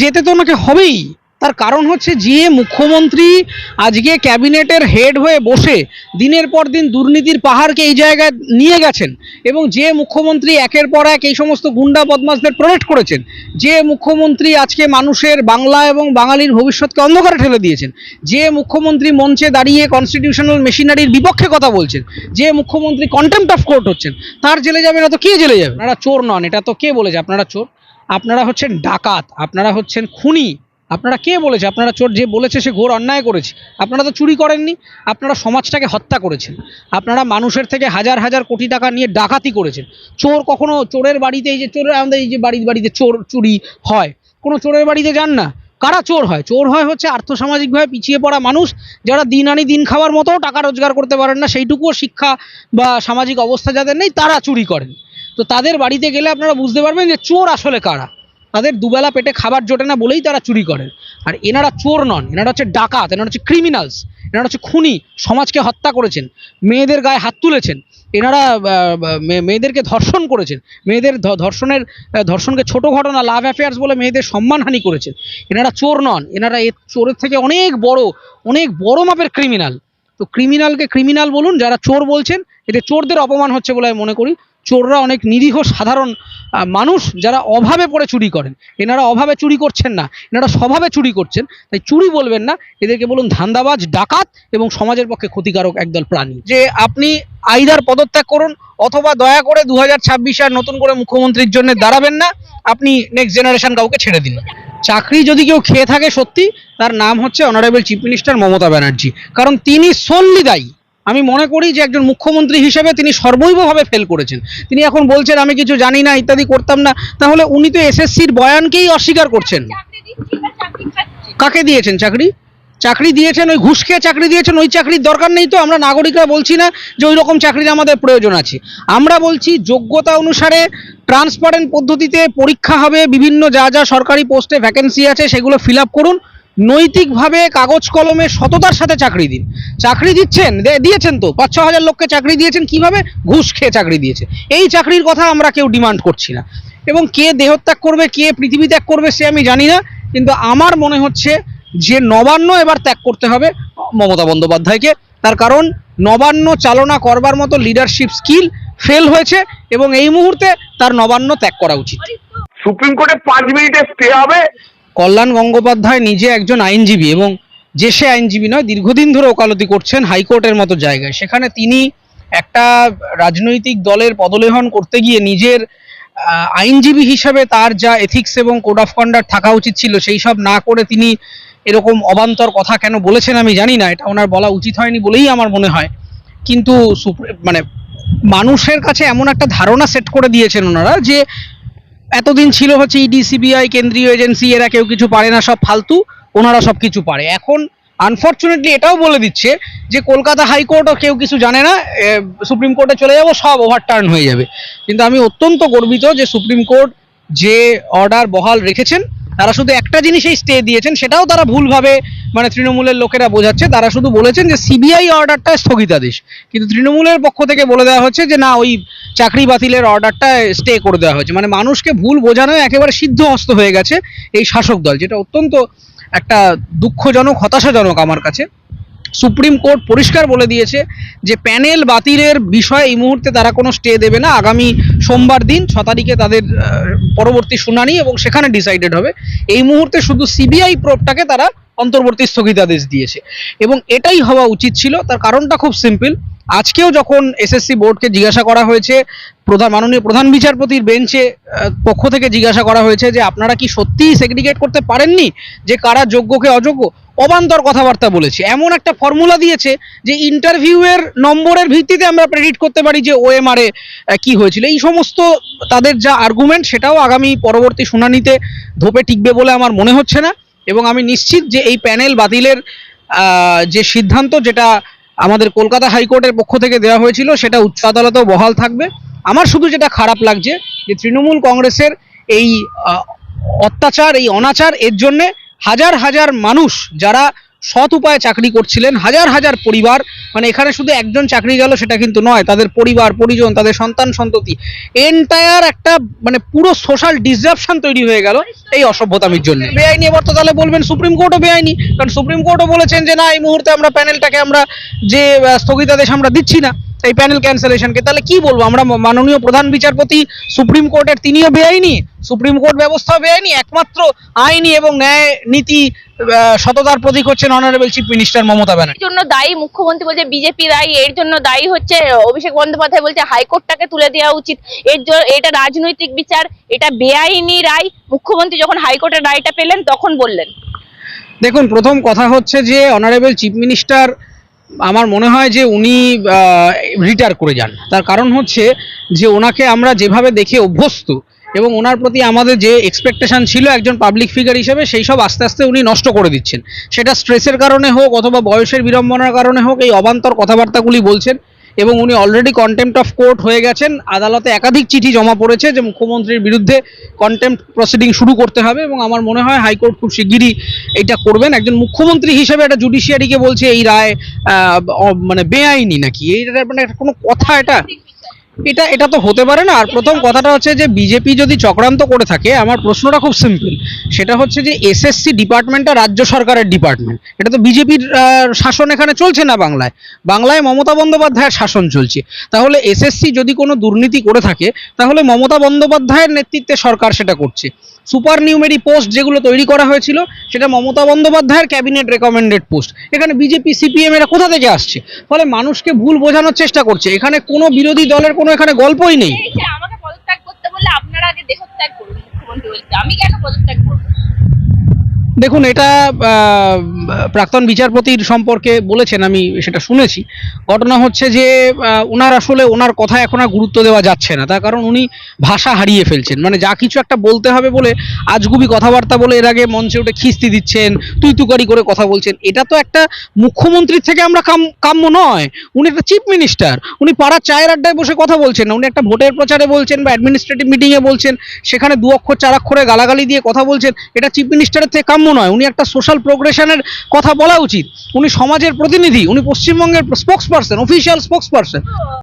যেতে তো ওনাকে হবেই। তার কারণ হচ্ছে যে মুখ্যমন্ত্রী আজকে ক্যাবিনেটের হেড হয়ে বসে দিনের পর দিন দুর্নীতির পাহাড়কে এই জায়গায় নিয়ে গেছেন এবং যে মুখ্যমন্ত্রী একের পর এক এই সমস্ত গুন্ডা বদমাসদের প্রোটেক্ট করেছেন, যে মুখ্যমন্ত্রী আজকে মানুষের বাংলা এবং বাঙালির ভবিষ্যৎকে অন্ধকারে ঠেলে দিয়েছেন, যে মুখ্যমন্ত্রী মঞ্চে দাঁড়িয়ে কনস্টিটিউশনাল মেশিনারির বিপক্ষে কথা বলছেন, যে মুখ্যমন্ত্রী কন্টেম্প অফ কোর্ট হচ্ছেন, তার জেলে যাবে না তো কে জেলে যাবে? আপনারা চোর নন, এটা তো কে বলেছে? আপনারা চোর? আপনারা হচ্ছেন ডাকাত, আপনারা হচ্ছেন খুনি। আপনারা কে বলেছে? আপনারা চোর যে বলেছে সে ঘোর অন্যায় করেছে। আপনারা তো চুরি করেননি, আপনারা সমাজটাকে হত্যা করেছেন। আপনারা মানুষের থেকে হাজার হাজার কোটি টাকা নিয়ে ডাকাতি করেছেন। চোর কখনো চোরের বাড়িতে এই যে চোরের আমাদের এই যে বাড়ির বাড়িতে চোর চুরি হয়, কোনো চোরের বাড়িতে যান না। কারা চোর হয়? চোর হয় হচ্ছে আর্থসামাজিকভাবে পিছিয়ে পড়া মানুষ, যারা দিন আনি দিন খাওয়ার মতো টাকা রোজগার করতে পারেন না। সেইটুকুও শিক্ষা বা সামাজিক অবস্থা যাদের নেই, তারা চুরি করেন। তো তাদের বাড়িতে গেলে আপনারা বুঝতে পারবেন যে চোর আসলে কারা। তাদের দুবেলা পেটে খাবার জোটে না বলেই তারা চুরি করেন আর এনারা চোর নন, এনারা হচ্ছে ডাকাত, এনারা হচ্ছে ক্রিমিনালস এনারা হচ্ছে খুনি, সমাজকে হত্যা করেছেন, মেয়েদের গায়ে হাত তুলেছেন, এনারা মেয়েদেরকে ধর্ষণ করেছেন, মেয়েদের ধর্ষণের ধর্ষণকে ছোট ঘটনা লাভ অ্যাফেয়ার্স বলে মেয়েদের সম্মানহানি করেছেন। এনারা চোর নন, এনারা এ চোরের থেকে অনেক বড় অনেক বড় মাপের ক্রিমিনাল তো ক্রিমিনালকে ক্রিমিনাল বলুন, যারা চোর বলছেন এতে চোরদের অপমান হচ্ছে বলে আমি মনে করি। চোররা অনেক নিরীহ, সাধারণ মানুষ যারা অভাবে পড়ে চুরি করেন। এনারা অভাবে চুরি করছেন না, এনারা স্বভাবে চুরি করছেন, তাই চুরি বলবেন না। এদেরকে বলুন ধান্দাবাজ, ডাকাত এবং সমাজের পক্ষে ক্ষতিকারক একদল প্রাণী। যে আপনি আইদার পদত্যাগ করুন অথবা দয়া করে দু হাজার ছাব্বিশে আর নতুন করে মুখ্যমন্ত্রীর জন্য দাঁড়াবেন না, আপনি নেক্সট জেনারেশন কাউকে ছেড়ে দিন। চাকরি যদি কেউ খেয়ে থাকে সত্যি, তার নাম হচ্ছে honourable chief minister Mamata Banerjee. কারণ তিনি সনলি দায়ী। আমি মনে করি যে একজন মুখ্যমন্ত্রী হিসেবে তিনি সর্বৈবভাবে ফেল করেছেন। তিনি এখন বলছেন, আমি কিছু জানি না, ইত্যাদি করতাম না। তাহলে উনি তো এসএসসির বয়ানকেই অস্বীকার করছেন। কাকে দিয়েছেন চাকরি? চাকরি দিয়েছেন ওই ঘুষ খেয়ে চাকরি দিয়েছেন, ওই চাকরির দরকার নেই তো, আমরা নাগরিকরা বলছি না যে ওই রকম চাকরির আমাদের প্রয়োজন আছে। আমরা বলছি, যোগ্যতা অনুসারে ট্রান্সপারেন্ট পদ্ধতিতে পরীক্ষা হবে, বিভিন্ন যা যা সরকারি পোস্টে ভ্যাকেন্সি আছে, সেগুলো ফিল করুন। নৈতিকভাবে কাগজ কলমে সততার সাথে চাকরি দিন। চাকরি দিচ্ছেন দিয়েছেন তো। পাঁচ ছ হাজার লোককে চাকরি দিয়েছেন, কীভাবে? ঘুষ খেয়ে চাকরি দিয়েছে। এই চাকরির কথা আমরা কেউ ডিমান্ড করছি না। এবং কে দেহত্যাগ করবে, কে পৃথিবী ত্যাগ করবে, সে আমি জানি না। কিন্তু আমার মনে হচ্ছে যে নবান্ন এবার ত্যাগ করতে হবে মমতা বন্দ্যোপাধ্যায়কে। তার কারণ, নবান্ন চালনা করবার মতো লিডারশিপ স্কিল ফেল হয়েছে এবং এই মুহূর্তে তার নবান্ন ত্যাগ করা উচিত। সুপ্রিম কোর্টে পাঁচ মিনিটে স্টে হবে। কল্যাণ গঙ্গোপাধ্যায় নিজে একজন আইনজীবী এবং যে সে আইনজীবী নয়, দীর্ঘদিন ধরে ওকালতি করছেন হাইকোর্টের মতো জায়গায়। সেখানে তিনি একটা রাজনৈতিক দলের পদলেহন করতে গিয়ে নিজের আইনজীবী হিসাবে তার যা এথিক্স এবং কোড অফ কন্ডাক্ট থাকা উচিত ছিল, সেই সব না করে তিনি এরকম অবান্তর কথা কেন বলেছেন আমি জানি না, এটা ওনার বলা উচিত হয়নি বলেই আমার মনে হয়। কিন্তু মানে মানুষের কাছে এমন একটা ধারণা সেট করে দিয়েছেন ওনারা যে এতদিন ছিল হচ্ছে ইডি সিবিআই কেন্দ্রীয় এজেন্সি, এরা কেউ কিছু পারে না, সব ফালতু, ওনারা সব কিছু পারে। এখন আনফর্চুনেটলি এটাও বলে দিচ্ছে যে কলকাতা হাইকোর্টও কেউ কিছু জানে না সুপ্রিম কোর্টে চলে যাব, সব ওভারটার্ন হয়ে যাবে। কিন্তু আমি অত্যন্ত গর্বিত যে সুপ্রিম কোর্ট যে অর্ডার বহাল রেখেছেন তারা শুধু একটা জিনিসেই স্টে দিয়েছেন, সেটাও তারা ভুলভাবে মানে তৃণমূলের লোকেরা বোঝাচ্ছে। তারা শুধু বলেছেন যে সিবিআই অর্ডারটা স্থগিতাদেশ। কিন্তু তৃণমূলের পক্ষ থেকে বলে দেওয়া হচ্ছে যে, না, ওই চাকরি বাতিলের অর্ডারটা স্টে করে দেওয়া হয়েছে। মানে মানুষকে ভুল বোঝানো একেবারে সিদ্ধ হস্ত হয়ে গেছে এই শাসক দল, যেটা অত্যন্ত একটা দুঃখজনক, হতাশাজনক আমার কাছে। সুপ্রিম কোর্ট পরিষ্কার বলে দিয়েছে যে প্যানেল বাতিলের বিষয়ে এই মুহূর্তে তারা কোনো স্টে দেবে না। আগামী সোমবার দিন, ছ তারিখে তাদের পরবর্তী শুনানি এবং সেখানে ডিসাইডেড হবে। এই মুহূর্তে শুধু সিবিআই প্রোবটাকে তারা অন্তর্বর্তী স্থগিতাদেশ দিয়েছে এবং এটাই হওয়া উচিত ছিল। তার কারণটা খুব সিম্পল। আজকেও যখন এসএসসি বোর্ডকে জিজ্ঞাসা করা হয়েছে, প্রধান, মাননীয় প্রধান বিচারপতির বেঞ্চে পক্ষ থেকে জিজ্ঞাসা করা হয়েছে যে আপনারা কি সত্যিই সেগ্রিগেট করতে পারেননি? যে কারা যোগ্যকে অযোগ্য? অবান্তর কথাবার্তা বলেছে। এমন একটা ফর্মুলা দিয়েছে যে ইন্টারভিউয়ের নম্বরের ভিত্তিতে আমরা প্রেডিক্ট করতে পারি যে ওএমআর কি হয়েছিল। এই সমস্ত তাদের যা আর্গুমেন্ট সেটাও আগামী পরবর্তী শুনানিতে ধোপে টিকবে বলে আমার মনে হচ্ছে না। এবং আমি নিশ্চিত যে এই প্যানেল বাতিলের যে সিদ্ধান্ত যেটা আমাদের কলকাতা হাইকোর্টের পক্ষ থেকে দেওয়া হয়েছিল, সেটা উচ্চ আদালতেও বহাল থাকবে। আমার শুধু যেটা খারাপ লাগছে যে তৃণমূল কংগ্রেসের এই অত্যাচার, এই অনাচার এর জন্যে হাজার হাজার মানুষ যারা সৎ উপায়ে চাকরি করছিলেন, হাজার হাজার পরিবার মানে এখানে শুধু একজন চাকরি গেল সেটা কিন্তু নয়, তাদের পরিবার, পরিজন, তাদের সন্তান, সন্ততি এন্টায়ার একটা মানে পুরো সোশ্যাল ডিসরাপশন তৈরি হয়ে গেল এই অসভ্যতামির জন্য। বেআইনি এবার তো তাহলে বলবেন সুপ্রিম কোর্টও বেআইনি, কারণ সুপ্রিম কোর্টও বলেছেন যে না, এই মুহূর্তে আমরা প্যানেলটাকে আমরা যে স্থগিতাদেশ আমরা দিচ্ছি না। এই প্যানেল ক্যান্সেলেশনকে তাহলে কি বলব? আমরা মাননীয় প্রধান বিচারপতি সুপ্রিম কোর্টের তিনিও বেআইনি সুপ্রিম কোর্ট ব্যবস্থা বেআইনি একমাত্র আইনি এবং ন্যায় নীতি সততার প্রতীক হচ্ছেন honourable chief minister Mamata Banerjee. এর জন্য দায়ী মুখ্যমন্ত্রী বলছে বিজেপি দায়ী এর জন্য দায়ী হচ্ছে অভিষেক বন্দ্যোপাধ্যায় বলছে হাইকোর্টটাকে তুলে দেওয়া উচিত। এর জন্য এটা রাজনৈতিক বিচার এটা বেআইনি রায়। মুখ্যমন্ত্রী যখন হাইকোর্টের রায়টা পেলেন তখন বললেন। দেখুন প্রথম কথা হচ্ছে যে অনারেবল চিফ মিনিস্টার আমার মনে হয় যে উনি রিটায়ার করে যান। তার কারণ হচ্ছে যে ওনাকে আমরা যেভাবে দেখে অভ্যস্ত এবং ওনার প্রতি আমাদের যে এক্সপেকটেশন ছিল একজন পাবলিক ফিগার হিসেবে, সেই সব আস্তে আস্তে উনি নষ্ট করে দিচ্ছেন। সেটা স্ট্রেসের কারণে হোক অথবা বয়সের বিড়ম্বনার কারণে হোক, এই অবান্তর কথাবার্তাগুলি বলছেন। এবং উনি অলরেডি কন্টেম্পট অফ কোর্ট হয়ে গেছেন। আদালতে একাধিক চিঠি জমা পড়েছে যে মুখ্যমন্ত্রীর বিরুদ্ধে কন্টেম্পট প্রসিডিং শুরু করতে হবে এবং আমার মনে হয় হাইকোর্ট খুব শিগগিরই এটা করবেন। একজন মুখ্যমন্ত্রী হিসেবে একটা জুডিশিয়ারিকে বলছে এই রায় মানে বেআইনি নাকি? এইটা মানে একটা কোনো কথা এটা? এটা এটা তো হতে পারে না। আর প্রথম কথাটা হচ্ছে যে বিজেপি যদি চক্রান্ত করে থাকে, আমার প্রশ্নটা খুব সিম্পল সেটা হচ্ছে যে এসএসসি ডিপার্টমেন্টটা রাজ্য সরকারের ডিপার্টমেন্ট এটা তো বিজেপির শাসন এখানে চলছে না বাংলায়? বাংলায় মমতা বন্দ্যোপাধ্যায়ের শাসন চলছে। তাহলে এসএসসি যদি কোনো দুর্নীতি করে থাকে, তাহলে মমতা বন্দ্যোপাধ্যায়ের নেতৃত্বে সরকার সেটা করছে। সুপার নিউমেরি পোস্ট যেগুলো তৈরি করা হয়েছিল, সেটা মমতা বন্দ্যোপাধ্যায়ের ক্যাবিনেট রেকমেন্ডেড পোস্ট। এখানে বিজেপি, সিপিএম এরা কোথা থেকে আসছে? ফলে মানুষকে ভুল বোঝানোর চেষ্টা করছে। এখানে কোনো বিরোধী দলের কোনো এখানে গল্পই নেই। আমাকে পদত্যাগ করতে বললে আপনারা আগে দেহত্যাগ করুন মুখ্যমন্ত্রী আমি কেন পদত্যাগ করব? দেখুন এটা প্রাক্তন বিচারপতির সম্পর্কে বলেছেন, আমি সেটা শুনেছি। ঘটনা হচ্ছে যে ওনার আসলে ওনার কথা এখন আর গুরুত্ব দেওয়া যাচ্ছে না। তার কারণ উনি ভাষা হারিয়ে ফেলছেন। মানে যা কিছু একটা বলতে হবে বলে আজগুবি কথাবার্তা বলে এর আগে মঞ্চে উঠে খিস্তি দিচ্ছেন, তুই তুকারি করে কথা বলছেন। এটা তো একটা মুখ্যমন্ত্রীর থেকে আমরা কাম, কাম্য নয়। উনি একটা চিফ মিনিস্টার। উনি পাড়ার চায়ের আড্ডায় বসে কথা বলছেন না। উনি একটা ভোটের প্রচারে বলছেন বা অ্যাডমিনিস্ট্রেটিভ মিটিংয়ে বলছেন। সেখানে দু অক্ষর চার অক্ষরে গালাগালি দিয়ে কথা বলছেন। এটা চিফ মিনিস্টারের থেকে কাম্য নয়। উনি একটা সোশ্যাল প্রোগ্রেশনের কথা বলা উচিত। উনি সমাজের প্রতিনিধি উনি পশ্চিমবঙ্গের spokesperson official spokes person